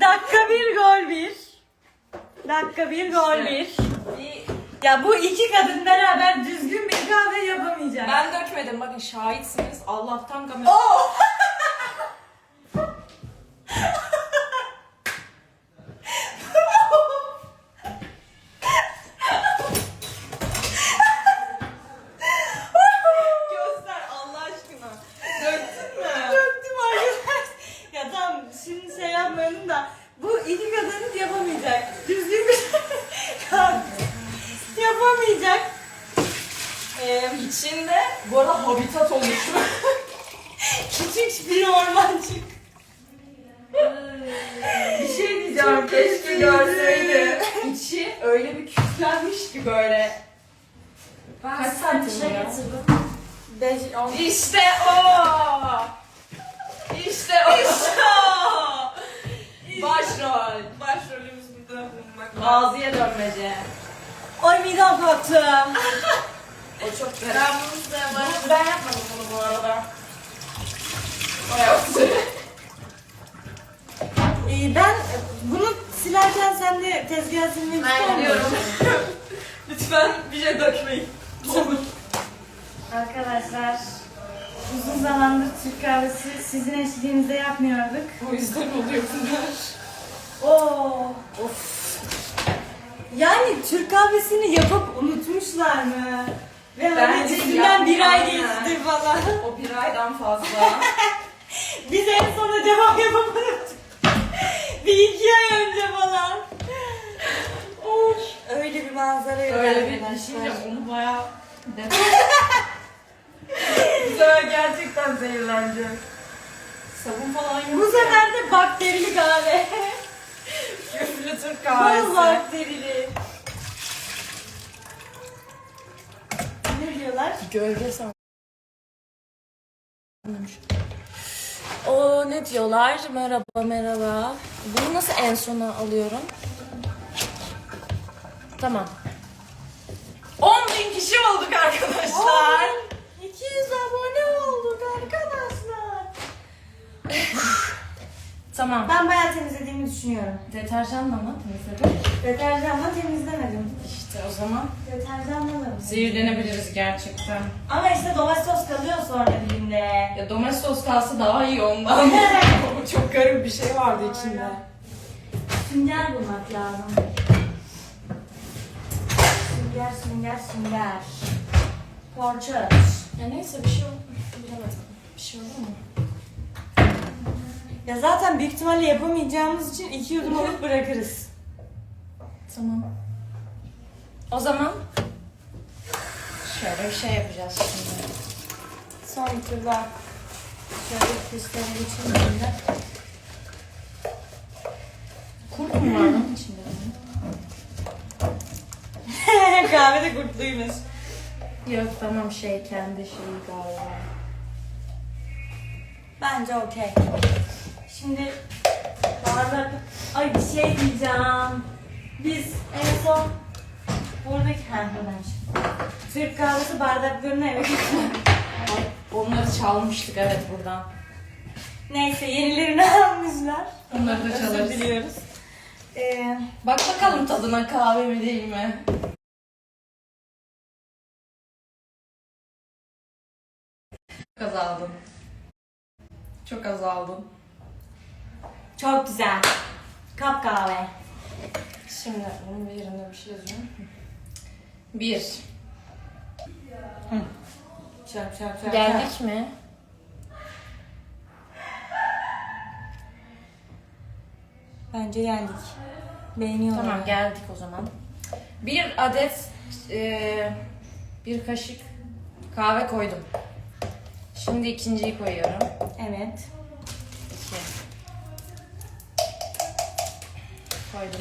Dakika bir gol bir. Dakika bir gol bir. Ya bu iki kadın beraber düzgün bir kahve yapamayacak. Ben dökmedim bakın şahitsiniz. Allah'tan kamera. Göster Allah aşkına. Döktün mü? Döktüm arkadaş. Ya tamam şimdi şey yapmayalım da bu iki kadın yapamayacak. Düzgün bir kahve yapamayacak. Ee, İçinde bu arada habitat oluştu. Küçük bir ormancık. bir şey diyeceğim. Keşke görseydi. İçi öyle bir küflenmiş ki böyle. Kaç santim ya? Beş, on. İşte o. İşte o. Başrol. Başrolümüz burada bulunmak. Ağzıya dönmece. Ay midem kalktı. O çok güzel. Ben bunu size ben, ben yapmadım bunu bu arada. Ee, ben bunu silerken sen de tezgah silmek ister Ben misin? gidiyorum. Lütfen bir şey dökmeyin. Arkadaşlar uzun zamandır Türk kahvesi sizin eşliğinizde yapmıyorduk. O yüzden oluyor bunlar. Oo. Of. Yani Türk kahvesini yapıp unutmuşlar mı? Ve hani Bence üstünden bir ay yapmıyorlar. geçti falan. O bir aydan fazla. Biz en son acaba yapamadık. bir iki ay önce falan. Of. Öyle bir manzara yok Öyle bir düşünce onu bayağı Bu sefer gerçekten zehirleneceğim. Sabun falan yok. Bu sefer de bakterili kahve. Küflü Türk Bol kahvesi. bakterili. Ne diyorlar? Gölge sanmış. O ne diyorlar? Merhaba merhaba. Bunu nasıl en sona alıyorum? Tamam. 10 bin kişi olduk arkadaşlar. 200 abone olduk arkadaşlar. Tamam. Ben bayağı temizlediğimi düşünüyorum. Deterjanla mı temizledim? Deterjanla temizlemedim. İşte o zaman Deterjanla da. zehirlenebiliriz gerçekten. Ama işte domates kalıyor sonra dilinde. Ya domestos kalsa daha iyi ondan. Çok garip bir şey vardı içinde. Sünger bulmak lazım. Sünger, sünger, sünger. Porçöz. Ya neyse bir şey oldu. Bilemedim. Bir şey oldu mu? Ya zaten büyük ihtimalle yapamayacağımız için iki yudum alıp bırakırız. Tamam. O zaman şöyle bir şey yapacağız şimdi. Son tur daha. Şöyle kristalin içinde. Kurt mu var lan içinde? Kahve de kurtluymuş. Yok tamam şey kendi şeyi galiba. Bence okey. Şimdi bardak... Ay bir şey diyeceğim. Biz en son buradaki... Buradaymış. Türk kahvesi bardaklarını eve götürdük. Ay, Onları çalmıştık evet buradan. Neyse yenilerini almışlar. Onları da Özür çalarız. diliyoruz. Ee, Bak bakalım tadına kahve mi değil mi? Çok azaldım. Çok azaldım. Çok güzel. Kap kahve. Şimdi bunun bir yerine bir şey yazıyorum. Bir. Çarp çarp çarp. Geldik mi? Bence geldik. Beğeniyorlar. Tamam geldik o zaman. Bir adet e, bir kaşık kahve koydum. Şimdi ikinciyi koyuyorum. Evet. Koydum.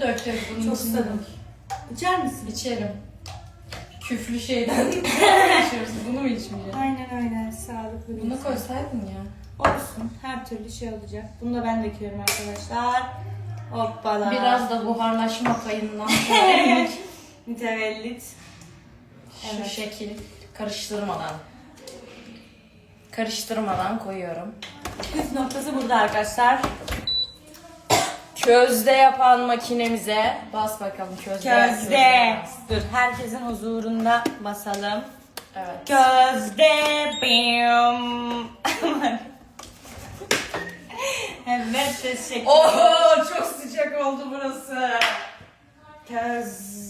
Döktüm bunun Çok içine. İçer misin? İçerim. Küflü şeyden içiyoruz. Bunu mu içmeyeceğim? Aynen öyle. Sağlıklı Bunu koysaydın ya. Olsun. Her türlü şey olacak. Bunu da ben döküyorum arkadaşlar. Hoppala. Biraz da buharlaşma payından sonra Mütevellit. şu Evet. şekil karıştırmadan. Karıştırmadan koyuyorum. Püf noktası burada arkadaşlar. Közde yapan makinemize bas bakalım közde. Gözde. Dur herkesin huzurunda basalım. Evet. Gözde bim. evet teşekkür Oo çok sıcak oldu burası. Göz.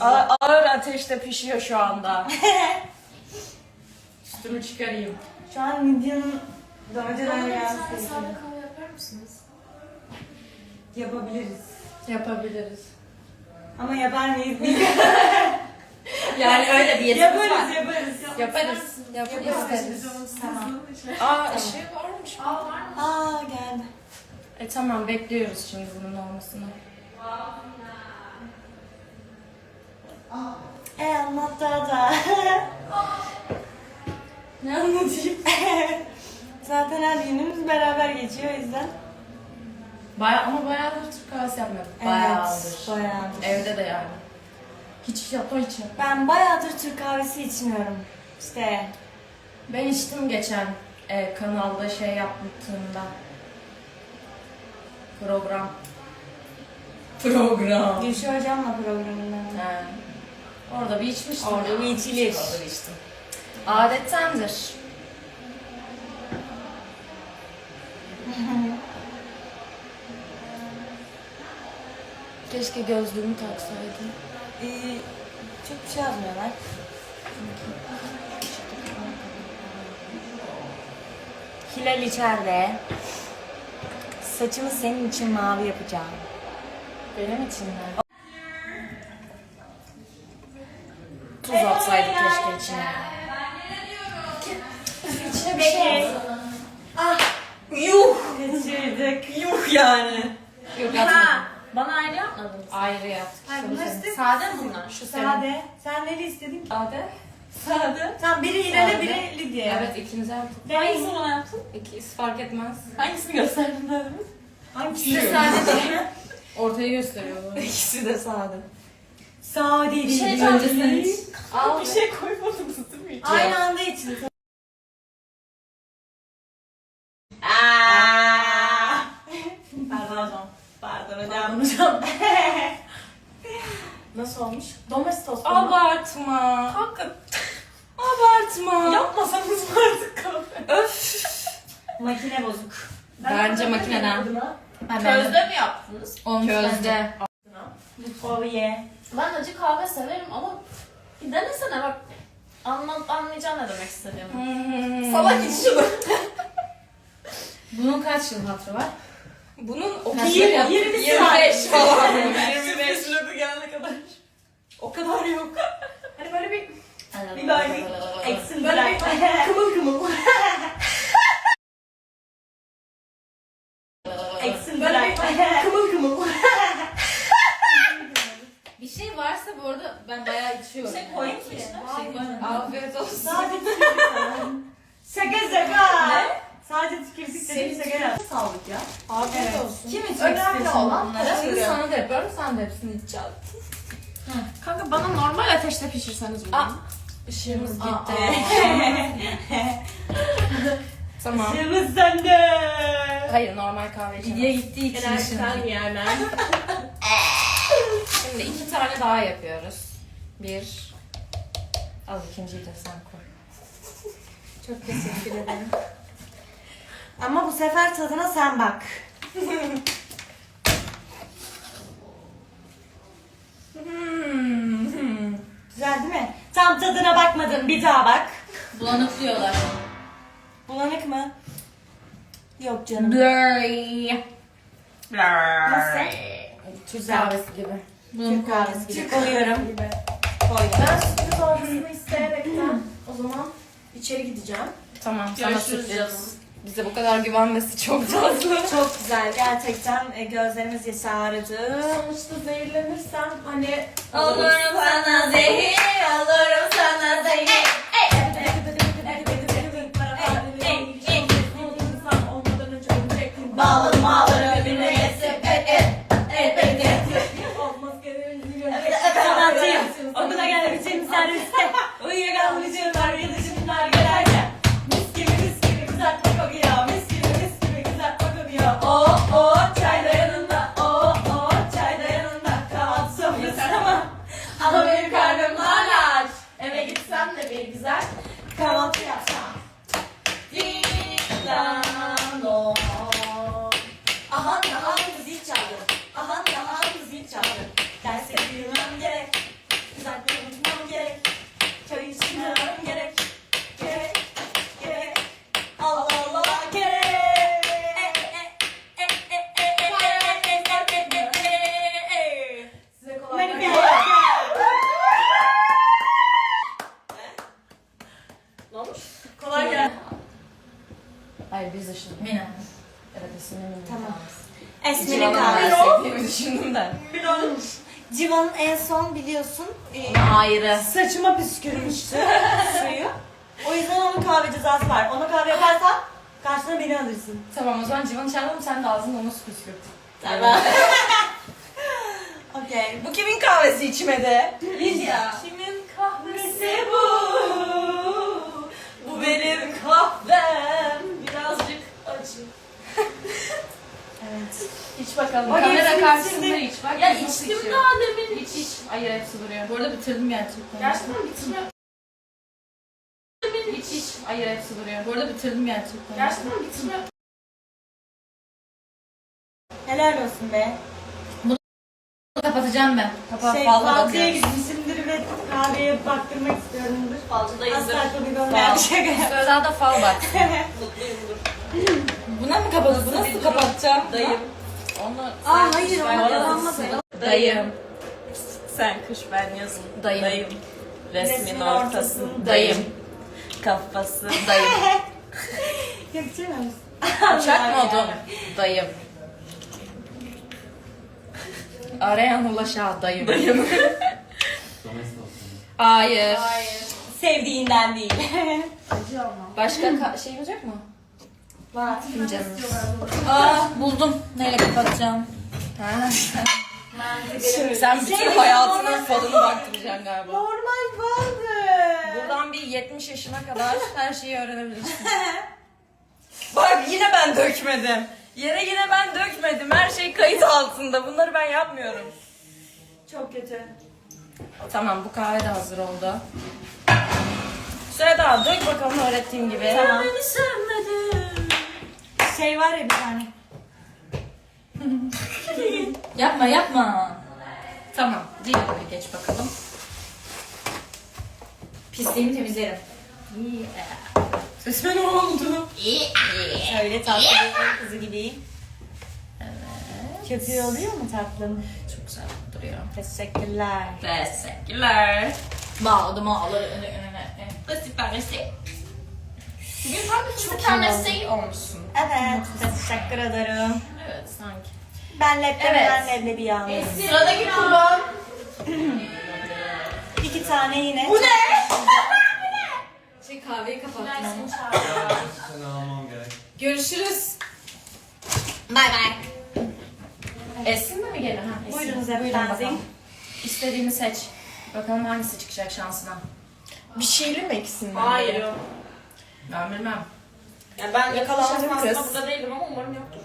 A- ağır ateşte pişiyor şu anda. Üstümü çıkarayım. Şu an Midya'nın önceden Bana bir gelmesi tane gerekiyor. sade kahve yapar mısınız? Yapabiliriz. Yapabiliriz. Ama yapar mıyız bilmiyorum. Yani öyle diyetimiz yaparız, var. yaparız. Yaparız. Yaparız. Tamam. Aa ışığı varmış. Aa var mı? Aa geldi. E tamam bekliyoruz şimdi bunun olmasını. E anlat daha da. Ne anlatayım? Zaten her günümüz beraber geçiyor o yüzden. Baya ama bayağıdır Türk kahvesi. Bayağıdır. Evet, bayağıdır. Evde de yani. Hiç yapma için. Ben bayağıdır Türk kahvesi içmiyorum. İşte Ben içtim geçen e, kanalda şey yaptığımda. Program. Program. Gülşah Hocam'la programında. He. Orada bir içmiştim. Orada bir içilir. Orada bir içtim. Adettendir. Keşke gözlüğümü taksaydım. Ee, çok bir şey yazmıyorlar. Hilal içeride. Saçımı senin için mavi yapacağım. Benim için mi? Tuz atsaydık keşke içine. İçine bir şey atsana. Ah! Yuh! Kaçırdık. Yuh yani. Yok atmadım. Bana ayrı yapmadınız. Ayrı yaptık. Hayır, bunlar işte- Sade mi bunlar? Şu senin. Sade. Sen neli istedin ki? Sade. Sade. Tamam biri Hilal'e Sade. biri Lidya'ya. Evet ikinize yaptık. Hangisini bana yaptın? İkisi fark etmez. Hangisini gösterdin dedim? Hangisi? İkisi sade Ortayı gösteriyor bu. İkisi de sade. Sade Bir şey değil. Sen. Al. Bir şey koymadınız değil mi? hiç? Aynı anda için. Pardon. Pardon hocam. hocam. Nasıl olmuş? Domestos mu? Abartma. Kanka Abartma. yapmasanız mı artık kahve? Öf. Makine bozuk. Bence makineden. Közde mi yaptınız? Olmuş Közde. Oh yeah. Ben acı kahve severim ama bir denesene bak. Anla, anlayacaksın ne demek istediğimi. Salak iç şunu. Bunun kaç yıl hatırı var? Bunun o Yirmi- yirmi 25 falan. Kadar yok. Hani böyle bir Bir böyle bir eksim Böyle bırak. kımıl kımıl. Eksim Böyle bir kımıl kımıl. Bir şey varsa bu arada ben bayağı içiyorum. Bir şey koyayım ki içine. Bir şey koyayım. Afiyet olsun. Sadece. Şaka şaka. Ne? Sadece tükürdük dedim şaka yap. Sağlık ya. Afiyet Evet. olsun. Kim içmek Önemli istiyorsun olan bunları? Şimdi sana da yapıyorum, sen de hepsini içeceksin. Kanka bana normal ateşte pişirseniz bunu. Aa. Işığımız gitti. tamam. Şımız sende. Hayır normal kahve içelim. Gidiye gittiği için Enerjiden yerler. Şimdi iki tane daha yapıyoruz. Bir. Al ikinciyi de sen koy. Çok teşekkür ederim. Ama bu sefer tadına sen bak. Hmm. Güzel değil mi? Tam tadına bakmadın bir daha bak. Bulanık diyorlar. Bulanık mı? Yok canım. Blurry. Nasıl? Türk kahvesi gibi. Türk kahvesi gibi. Koyuyorum. Koydum. Ben sürpriz olmasını isteyerekten o zaman içeri gideceğim. Tamam sana Görüşürüz sürpriz. Bize bu kadar güvenmesi çok tatlı. Çok güzel. Gerçekten e, gözlerimiz yaşardı. Sonuçta zehirlenirsem hani Olurum sana zehir, olurum sana zehir. Bağladım ağları birbirine geçsin. Et et, et et. Okula gelebileceğim serviste. Uyuyakalmışım var ya சாதம் saçıma püskürmüştü suyu. O yüzden onun kahve cezası var. Ona kahve yaparsan karşına beni alırsın. Tamam o zaman Civan'ı çağıralım sen de ağzını onu püskürt. Tamam. Okey. Bu kimin kahvesi içmedi? Lidya. Kimin kahvesi bu? Bu benim kahvem. Birazcık acı. Evet. İç bakalım. Bak, Kamera hepsini karşısında bitirdim. iç. Bak Ya nasıl içtim içiyor. daha demin. İç iç. Hayır hepsi duruyor. Bu arada bitirdim gerçekten. Gerçekten bitirme. İç iç. Hayır hepsi duruyor. Bu arada bitirdim gerçekten. Gerçekten bitirme. Helal olsun be. Kapatacağım ben. Kapat şey, fazla Falcı'ya gitmişimdir ve kahveye baktırmak istiyorumdur. Falcıdayızdır. Asla tabii gönderdi Fal. şaka yap. Sonra da fal bak. Mutluyumdur. Buna mı kapatacağım? Nasıl kapatacağım? Dayım. Onu Aa hayır ben kapanmadı. Dayım. Sen kış ben yazın. Dayım. Resmin Resmin ortasın. ortasın. Dayım. Kafası. Dayım. Yapacak mısın? Uçak modum. Dayım. Arayan ulaşa dayım. Dayım. Hayır. Sevdiğinden değil. Başka ka- şeyimiz yok mu? Var. Fincanımız. Aa buldum. Neyle kapatacağım? Ha. Sen bütün hayatının falını baktıracaksın galiba. Normal vardı. Buradan bir 70 yaşına kadar her şeyi öğrenebilirsin. Bak yine ben dökmedim. Yere yine ben dökmedim. Her şey kayıt altında. Bunları ben yapmıyorum. Çok kötü. Tamam bu kahve de hazır oldu. Süre daha dök bakalım öğrettiğim gibi. Tamam. Şey var ya bir tane. Yapma yapma. Tamam. Diğerine geç bakalım. Pisliğimi temizlerim. Sesime ne oldu? Öyle tatlı bir kızı gibi. Evet. Köpüğü oluyor mu tatlım? Çok güzel duruyor. Teşekkürler. Teşekkürler. Bağladım ağları öne. Nasıl tanesi? Bugün tam bir iyi tanesi olmuşsun. Evet. Teşekkür ederim. Evet sanki. Ben leblebi, Evet. ben leblebi yalnız. Sıradaki kulağım. İki tane yine. Bu ne? Şey kahveyi kapattım. Seni almam gerek. Görüşürüz. Bay bay. Esin de mi gelir? Ha, Esin. Buyurunuz Buyurun efendim. bakalım. İstediğini seç. Bakalım hangisi çıkacak şansına. Bir şeyli mi ikisinden? Hayır. Ben bilmem. Yani ben yakalandım kız. burada değilim ama umarım yoktur.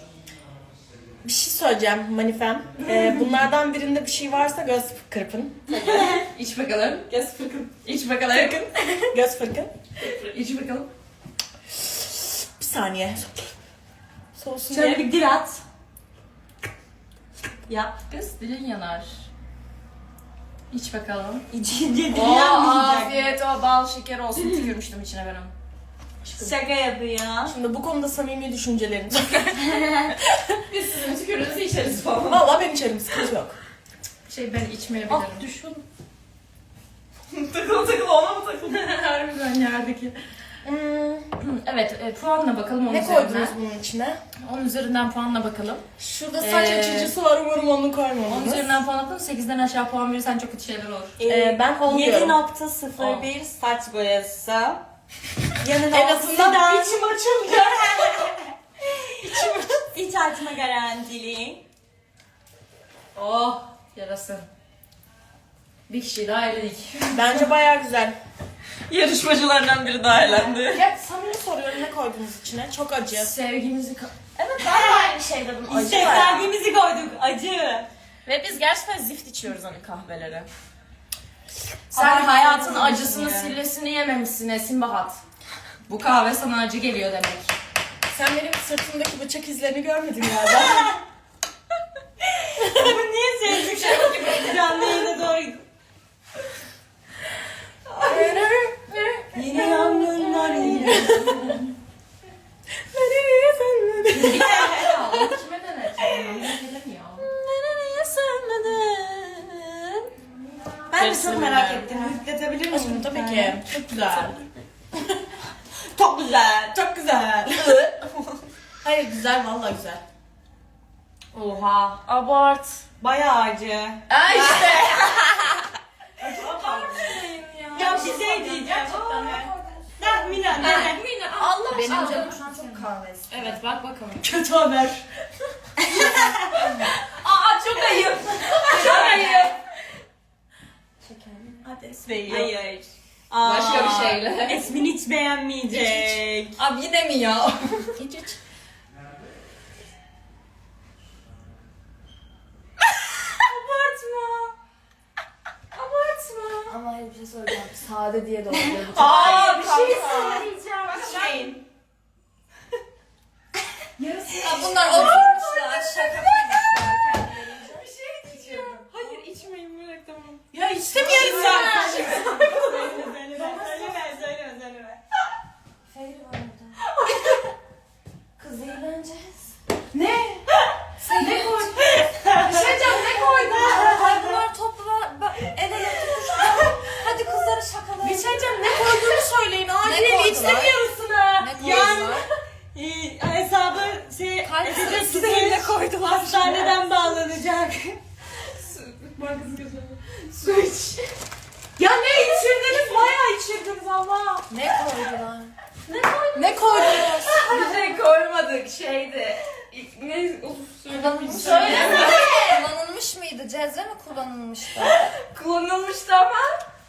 Bir şey söyleyeceğim manifem. Ee, bunlardan birinde bir şey varsa göz kırpın. İç bakalım. Göz fırkın. İç bakalım. Göz fırkın. İç bakalım. Bir saniye. Soğusun Şöyle diye. bir dil at. Yap. Kız dilin yanar. İç bakalım. İçince dil Oo, yanmayacak. afiyet o bal şeker olsun tükürmüştüm içine ben onu. Şaka yapıyor. Şimdi bu konuda samimi düşüncelerim. Biz sizin tükürüğünüzü içeriz falan. Valla ben içerim sıkıntı yok. Şey ben içmeyebilirim. Ah düşün. Takılı takılı ona mı takılı? Harbiden yerdeki. Hmm, Evet e, puanla bakalım onun ne üzerinden. koydunuz bunun içine? Onun üzerinden puanla bakalım. Şurada saç Ee, açıcısı var umarım onu Onun koymadınız. üzerinden puan atalım. 8'den aşağı puan verirsen çok kötü şeyler olur. Ee, ben on diyorum. 7.01 saç boyası. Yanına En azından oksidan. içim açılacak. İç açma garantili. Oh yarasın. Bir kişi daha eledik. Bence baya güzel. Yarışmacılardan biri daha elendi. Ya samimi soruyorum ne koydunuz içine? Çok acı. Sevgimizi... ka- Evet ben de aynı şey dedim. Acı İşte var. sergimizi koyduk. Acı. Ve biz gerçekten zift içiyoruz hani kahveleri. Sen Ay, hayatın acısını ya. sillesini yememişsin Esin Bahat. Bu kahve sana acı geliyor demek. Sen benim sırtımdaki bıçak izlerini görmedin galiba. Bu niye sevdik şey gibi canlı yayına doğru gidiyor. Yine yangınlar yine. Kime deneteceğim? Gelemiyor. Ben de çok merak ettim. Yükletebilir miyim? Aşkım tabii ki. Çok güzel. Çok güzel. Çok güzel. Hayır güzel vallahi güzel. Oha. Abart. Bayağı acı. Aa işte. Ya bir şey diyeceğim. Aa, Mina ne? Allah Benim aşkına. canım şu an çok kahve istiyor. Evet bak bakalım. Kötü haber. Aa çok ayıp. çok ayıp. Hadi. Esme'yi. Hayır. Aa, Başka bir şeyle. Esmin hiç beğenmeyecek. Abi yine mi ya? İç iç. Abartma. Abartma. Ama hayır bir şey söyleyeceğim. Sade diye de oluyor. bu çok- Aa bir şey söyleyeceğim. Şeyin. Aa, bunlar oturmuşlar. Şaka yapmışlar kendilerince. Bir şey diyeceğim. Hayır içmeyin bırak tamam. Ya istemiyorum ben. Kız eğleneceğiz. Ne? Ne koydun? Bir şey diyeceğim ne koydun? Ay bunlar topla el ele tutuştular. Hadi kızlara şakalar. Bir şey diyeceğim ne koyduğunu söyleyin. Acil koydular? istemiyorsun ha. Ne Yani koydular? e, hesabı şey Kalp sırası de koydular. Hastaneden bağlanacak. Su iç. Ya ne içirdiniz? Bayağı içirdiniz ama. Ne koydular? Ne koydunuz? Bir şey koymadık şeydi. Ne? Of Kullanılmış Söyleme. Kullanılmış mıydı? Cezve mi kullanılmıştı? Kullanılmıştı ama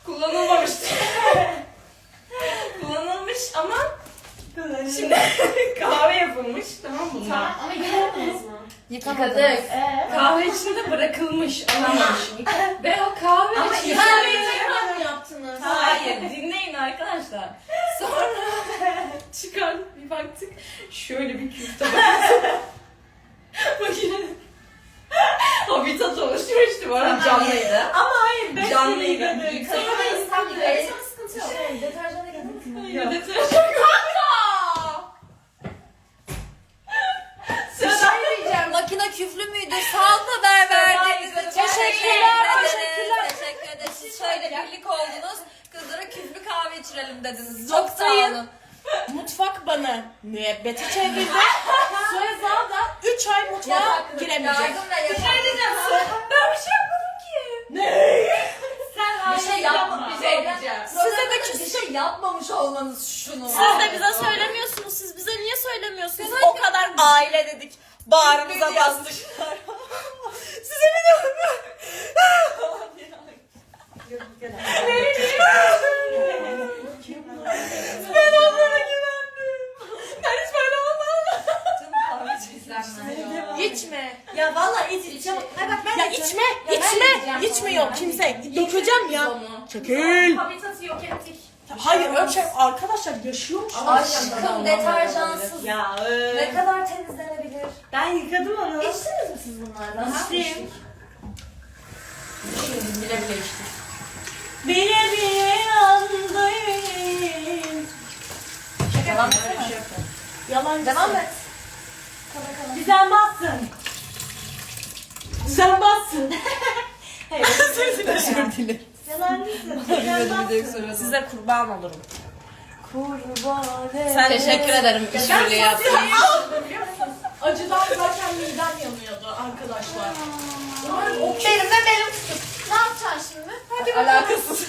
kullanılmamıştı. Kullanılmış ama şimdi kahve yapılmış tamam mı? bunlar? Ama yıkamadınız mı? Yıkamadık. Ee? Kahve içinde bırakılmış alınmış. Ve o kahve Ama içinde- tekrar mı yaptınız? Hayır dinleyin arkadaşlar. Sonra çıkar bir baktık şöyle bir küfte baktık. Makine habitat oluşturmuştu bu arada canlıydı. Ama hayır ben Canlıydı. seni yıkadım. Yıkamayız tam yıkayırsanız sıkıntı yok. Şey, deterjanla yıkadınız mı? Hayır deterjan Bir şey diyeceğim. Makine küflü müydü? Sağ ol haber verdiğiniz için. Teşekkürler, teşekkürler. Teşekkür şöyle birlik oldunuz. Kızlara küflü kahve içirelim dediniz. Çok sağ Noktayı- olun. Mutfak bana müebbete çevirdi. Söz da 3 ay mutfağa giremeyecek. Yardım da yapalım. Ben bir şey yapmadım ki. Sen Bir şey yapma. Bir şey diyeceğim. Size de Size bir şey yapmamış olmanız şunu. Siz de bize söylemiyorsunuz. Siz bize niye söylemiyorsunuz? O kadar aile dedik. Bağrımıza bastık. Size bir de Ben onlara güvendim. Ben hiç böyle olmam. İçme. Ya valla iç iç. Ay bak ben Ya de içme, ben içme. yiyeceğim İçmiyor sonra. kimse. Dökeceğim ya. Çekil. Habitatı yok ettik. Hayır öyle şey arkadaşlar yaşıyormuş. Aşkım deterjansız. Ya Ne kadar temizlenebilir? ben yıkadım onu. İçtiniz mi siz bunlardan? İçtim. Bile bile içtik. Bile bile anlayın. Devam etsene. Yalan. Devam et. Sen bassın. Sen bassın. Hayır. Özür dilerim. Yalancısın. Sen bassın. Size kurban olurum. Kurban Sen Teşekkür ederim işbirliği yaptığınız Acıdan zaten midem yanıyordu arkadaşlar. Benim de benim tutup. Ne yapacaksın şimdi? Alakasız.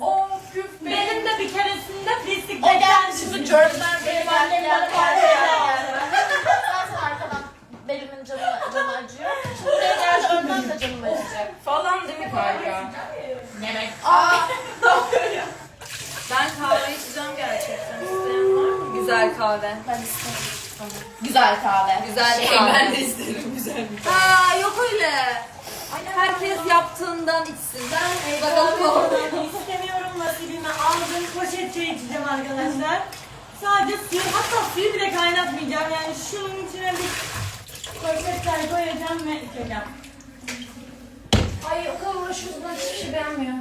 O küf Benim de bir keresinde pislik O geldi şimdi Jordan benim annem bana kahve geldi. Zaten arkadan belimin canı, canı acıyor. Şimdi buraya geldi önden de canım acıyacak. Falan değil mi kanka? Yemek. Aa. Ben kahve içeceğim gerçekten. İsteyen var mı? Güzel kahve. Ben isterim. Güzel kahve. Güzel Şey, kahve. ben de isterim güzel bir Aa yok öyle. Herkes yaptığından içsin. Ben bakalım o. İstemiyorum nasibimi aldım. Poşet çay içeceğim arkadaşlar. Sadece suyu, hatta suyu bile kaynatmayacağım. Yani şunun içine bir poşet çay koyacağım ve içeceğim. Ay o kadar uğraşıyoruz ben hiçbir şey beğenmiyor.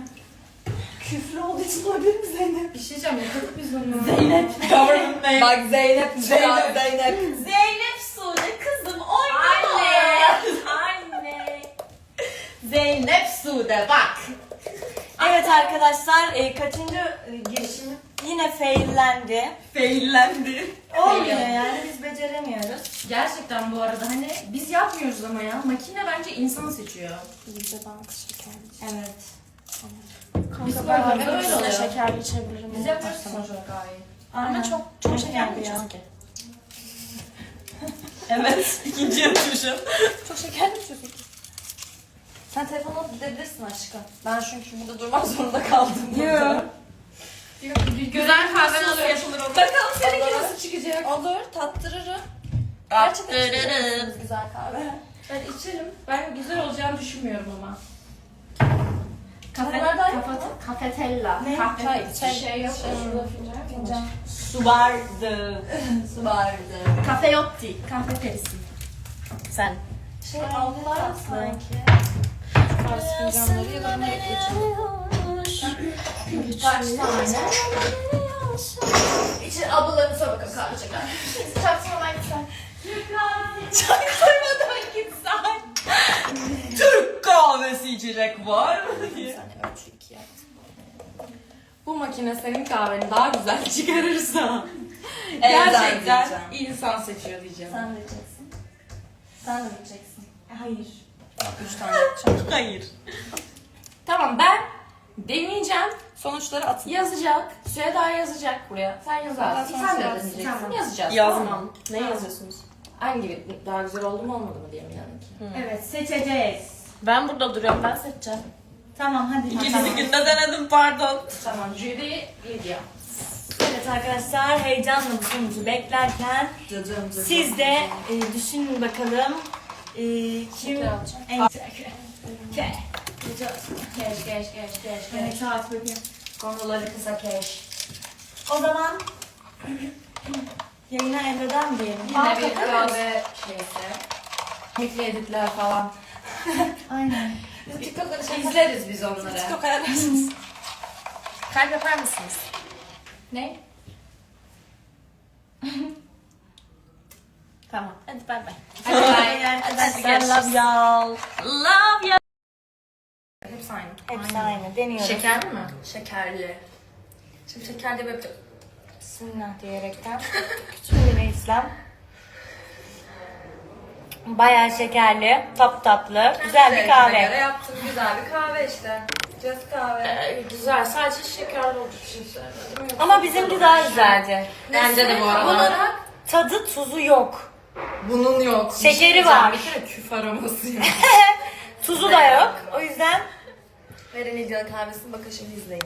Küflü olduğu için olabilir mi Zeynep? Bir şey diyeceğim yıkadık biz onu. Zeynep. Government name. Bak Zeynep. Zeynep Zeynep. Zeynep Zeynep Sude bak. Evet arkadaşlar e, kaçıncı e, girişim yine faillendi. Faillendi. Olmuyor yani biz beceremiyoruz. Gerçekten bu arada hani biz yapmıyoruz ama ya. Makine bence insan seçiyor. Bize banka şekerli. Evet. Biz Kanka böyle ben böyle böyle oluyor. şekerli içebilirim. Biz yapıyoruz sonuç olarak kahveyi. Ama çok çok şekerli içiyorsun ki. Evet. ikinci yapmışım. Çok şekerli içiyorsun. Sen telefonu alıp gidebilirsin aşkım. Ben çünkü burada durmak zorunda kaldım. Yok. Güzel kahve nasıl yapılır o? Bakalım seninki nasıl çıkacak? Olur, tattırırım. Gerçekten Tattırırım. güzel kahve. Ben içerim. Ben güzel olacağını düşünmüyorum ama. Kafe, Kafe- kafe, kafetella. Ne? Kahve, Çay, çay, şey yok. Şurada fincan yok. fincan. Su vardı. Su vardı. Kafe yotti. Kahve perisi. Sen. Şey aldılar sanki. Fars fincanları ya da ne Kaç tane? İçin ablalarını sor bakalım kahve çeker. Çaktırmadan gitsen. Çaktırmadan gitsen. Türk kahvesi içecek var mı diye. Bu makine senin kahveni daha güzel çıkarırsa gerçekten diyeceğim. insan seçiyor diyeceğim. Sen de içeceksin. Sen de içeceksin. Hayır. Üç tane yapacağım. Hayır. Tamam ben deneyeceğim. Sonuçları atın. Yazacak. Süheda yazacak buraya. Sen yazarsın. Sen de de deneyeceksin. Tamam. Yazacağız. Yazmam. Tamam. Ne yazıyorsunuz? Hangi daha güzel oldu mu olmadı mı diye mi yani ki? Evet seçeceğiz. Ben burada duruyorum. Ben seçeceğim. Tamam hadi. İkinizinkinde denedim pardon. Tamam. Jüri Lidya. Evet arkadaşlar heyecanla bu sonucu beklerken siz de e, düşünün bakalım e, kim Ke. Keş keş keş keş Evet, saat bakayım. Konuları kısa keş. O zaman yayına elveda mı diyelim? Yine bir kahve şeysi. Mikli editler falan. Aynen. İzleriz biz onları. TikTok ayarlarsınız. Kalp yapar mısınız? Ne? Tamam. Hadi bay bay. Hadi bay. Arkadaşlar love y'all. Love ya. Hepsi aynı. Hepsi aynı. Deniyoruz. Şekerli mi? Şekerli. Şimdi şekerli böyle Bismillah diyerekten. Küçük bir İslam. Bayağı şekerli, tatlı tatlı, güzel bir Göre kahve. yaptım güzel bir kahve işte. Just kahve. Ee, güzel. Sadece şekerli olduğu için sevmedim. Ama bizimki daha güzeldi. Bence de bu arada. Tadı tuzu yok. Bunun yok. Şekeri var. Bir kere küf aroması yok. Tuzu da yok. O yüzden Verin İlcan kahvesinin bakışını izleyin.